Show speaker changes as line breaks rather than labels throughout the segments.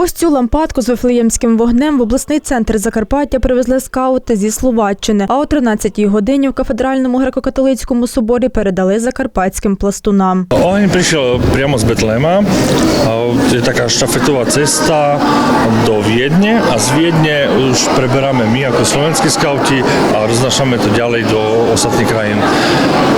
Ось цю лампадку з вифлеємським вогнем в обласний центр Закарпаття привезли скаути зі Словаччини. А о 13-й годині в кафедральному греко-католицькому соборі передали закарпатським пластунам.
Oheň prišiel priamo z Betlema. Je taká štafetová cesta do Viedne a z Viedne už preberáme my ako slovenskí skauti a roznášame to ďalej do ostatných krajín.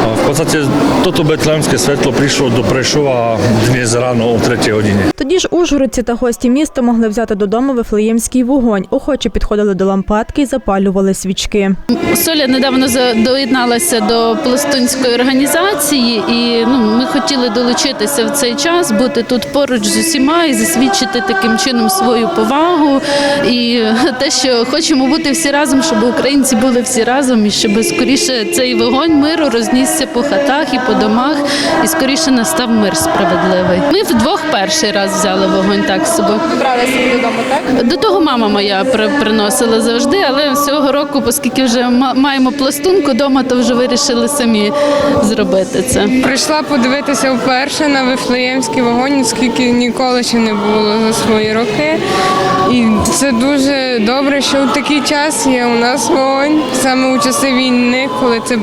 A V podstate toto betlemské svetlo prišlo do Prešova dnes ráno o 3 hodine.
Тоді ж ужгородці та гості міста могли взяти додому вифлеємський вогонь. Охочі підходили до лампадки і запалювали свічки.
Соля недавно доєдналася до пластунської організації, і ну, ми хотіли долучитися в цей час, бути тут поруч з усіма і засвідчити таким чином свою повагу і те, що хочемо бути всі разом, щоб українці були всі разом, і щоб скоріше цей вогонь миру рознісся по хатах і по домах, і скоріше настав мир справедливий. Ми вдвох перший раз взяли вогонь так собою.
Брали собі додому, так?
До того мама моя при- приносила завжди, але цього року, оскільки вже ма- маємо пластунку вдома, то вже вирішили самі зробити це.
Прийшла подивитися вперше на вифлеємський вогонь, оскільки ніколи ще не було за свої роки. І це дуже добре, що в такий час є у нас вогонь, саме у часи війни, коли це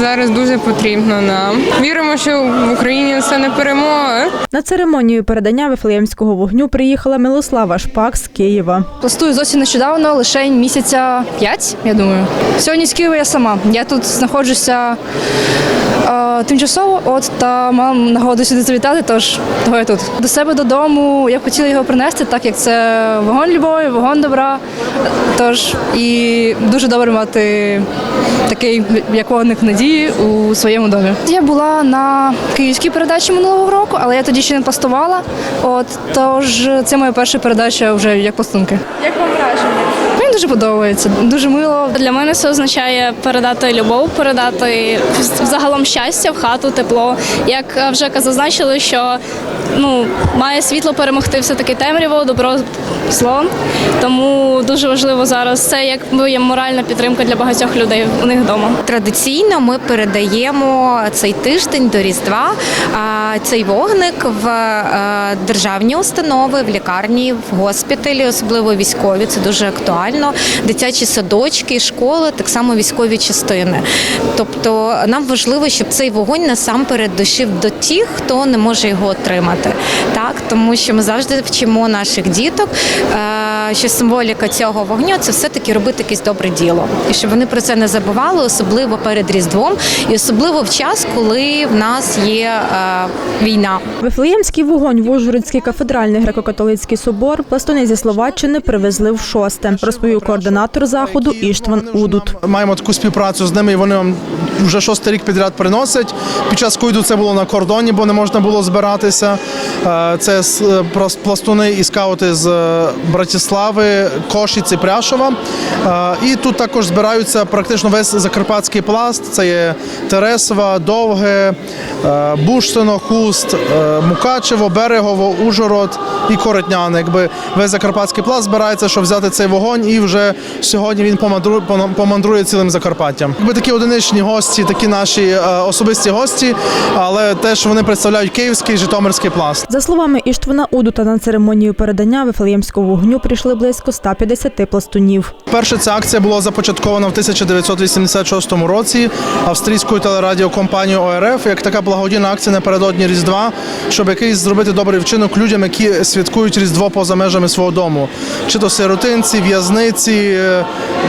зараз дуже потрібно нам. Віримо, що в Україні настане перемога.
На церемонію передання вифлеємського вогню приїхала Милослава Шпак з Києва.
Пластую зовсім нещодавно, лише місяця п'ять, я думаю. Сьогодні з Києва я сама. Я тут знаходжуся е, тимчасово, от та мам нагоду сюди завітати, тож того я тут. До себе додому я б хотіла його принести, так як це вогонь любові, вогонь добра. Тож і дуже добре мати такий як вогник надії у своєму домі. Я була на київській передачі минулого року, але я тоді ще не пластувала. От тож це моя перша передача вже як пластунки.
Як вам
дуже подобається, дуже мило.
Для мене це означає передати любов, передати загалом щастя в хату, тепло. Як е, вже зазначили, що ну, має світло перемогти все-таки темряву, добро зло. Тому дуже важливо зараз це як є моральна підтримка для багатьох людей у них вдома.
Традиційно ми передаємо цей тиждень до Різдва цей вогник в е, державні установи, в лікарні, в госпіталі, особливо військові. Це дуже актуально. Дитячі садочки, школи, так само військові частини. Тобто нам важливо, щоб цей вогонь насамперед дошив до тих, хто не може його отримати. Так, тому що ми завжди вчимо наших діток, е, що символіка цього вогню це все-таки робити якесь добре діло, і щоб вони про це не забували, особливо перед Різдвом, і особливо в час, коли в нас є е, війна.
Вифлеємський вогонь в Ужгородський кафедральний греко-католицький собор пластуни зі Словаччини привезли в шосте, розповів координатор заходу Іштван Удут.
Маємо таку співпрацю з ними, і вони вам вже шостий рік підряд приносять. Під час ковіду це було на кордоні, бо не можна було збиратися. Е, Це е, пластуни і скаути з е, Братислави, Кошиці, Пряшова. І тут також збираються практично весь закарпатський пласт. Це є Тересова, Довге, Буштино, Хуст, Мукачево, Берегово, Ужгород і Коротняни. Якби весь закарпатський пласт збирається, щоб взяти цей вогонь, і вже сьогодні він помандрує, помандрує цілим Закарпаттям. Якби такі одиничні гості, такі наші е, особисті гості, але теж вони представляють київський житомирський пласт.
За словами Іштвана Удута, на церемонію передання вифлеємського вогню прийшли близько 150 пластунів.
Перша ця акція була започаткована в 1986 році австрійською телерадіокомпанією ОРФ як така благодійна акція напередодні Різдва, щоб якийсь зробити добрий вчинок людям, які святкують Різдво поза межами свого дому, чи то сиротинці, в'язниці, е,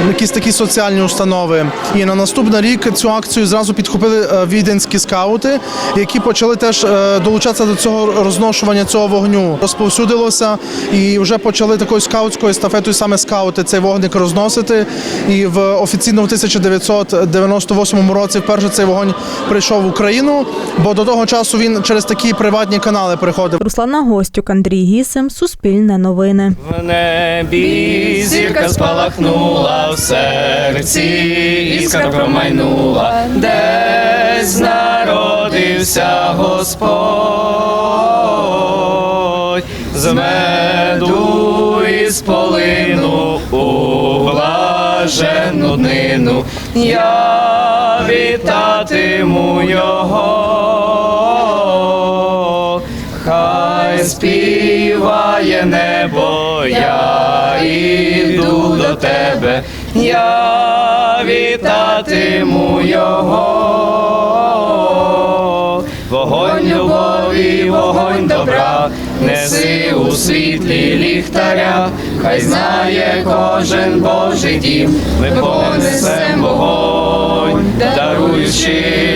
якісь такі соціальні установи. І на наступний рік цю акцію зразу підхопили е, віденські скаути, які почали теж е, долучатися до цього розношування цього вогню. Розповсюдилося і вже почали такою скаутською естафетою саме скаути цей вогник розносити. І в офіційно в 1998 році вперше цей вогонь прийшов в Україну, бо до того часу він через такі приватні канали приходив.
Руслана Гостюк, Андрій Гісим, Суспільне новини.
В небі зірка спалахнула в серці, іскра промайнула, десь народився Господь, з меду і з полину у днину я вітатиму його. Хай співає небо, я тебе, я вітатиму його. Вогонь любові, вогонь добра, неси у світлі ліхтаря, хай знає кожен Божий дім, ми понесем вогонь, даруючи.